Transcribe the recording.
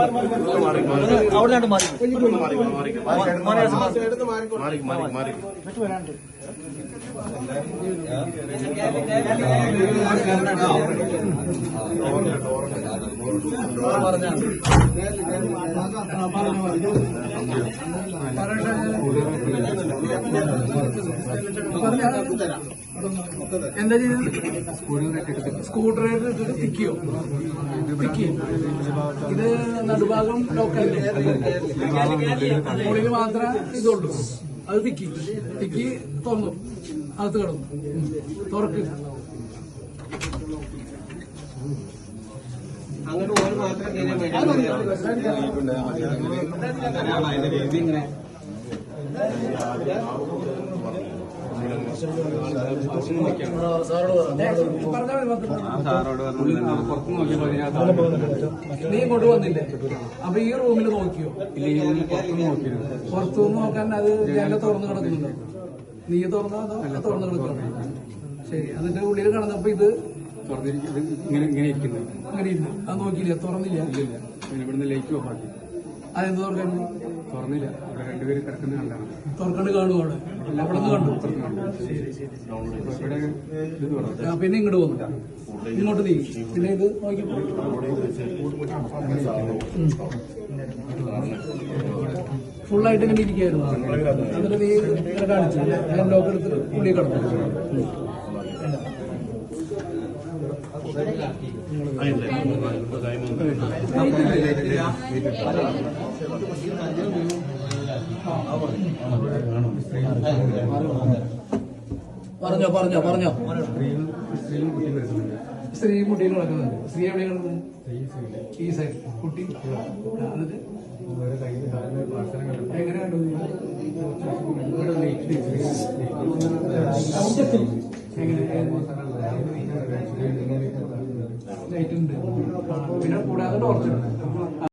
bárbaro. അവിടെ മാറി. എന്താ ചെയ്തത്? സ്കൂട്ടർ തിക്കിയോ തിക്കി ഇത് നടുഭാഗം ലോക്കല്ലേ മുകളിൽ മാത്രമേ ഇതുള്ളൂ അത് തിക്കി. തിക്കി തുറന്നു. അകത്ത് കിടന്നു. തുറക്ക്. പറഞ്ഞാൽ മതി നീ കൊണ്ടു വന്നില്ലേ? അപ്പൊ ഈ റൂമിൽ നോക്കിയോ? പുറത്തുനിന്ന് നോക്കാൻ അത് ജനല തുറന്നു കിടക്കുന്നുണ്ടോ. നീ തുറന്നോ അതോ തുറന്നു കിടക്കുന്നു ശരി എന്നിട്ട് ഉള്ളിൽ കിടന്നപ്പോ ഇത് ഇങ്ങനെ ഇങ്ങനെ ഇരിക്കുന്നത് അങ്ങനെ ഇരുന്നു അത് നോക്കിയില്ല? തുറന്നില്ല? ഇല്ല ഇവിടുന്ന് ലൈറ്റ് ഓഫ് ആക്കി അതെന്ത് തുറക്കാൻ തുറന്നില്ല. അവിടെ രണ്ടുപേര് കിടക്കുന്ന കണ്ടാണ്. തുറക്കണ്ട് കാണുവാണ് കണ്ടു. പിന്നെ ഇങ്ങോട്ട് വന്നു. ഇങ്ങോട്ട് നീ. പിന്നെ ഇത് നോക്കിയപ്പോ ഫുള്ളായിട്ട് ഇങ്ങനെ ഇരിക്കുകയായിരുന്നു. എന്നിട്ട് നീ ഇങ്ങനെ കാണിച്ചു. ഞാൻ ലോക്ക് എടുത്തിട്ട് കടന്നു. കിടന്നു പറഞ്ഞോ പറഞ്ഞോ പറഞ്ഞോ. സ്ത്രീയും കുട്ടിയും നടക്കുന്നുണ്ട്. സ്ത്രീ കിടക്കുന്നത് ഈ സൈഡ് കുട്ടി? എങ്ങനെയാണ് ലൈറ്റ് ഉണ്ട്. പിന്നെ കൂടാതെ ടോർച്ചുണ്ട്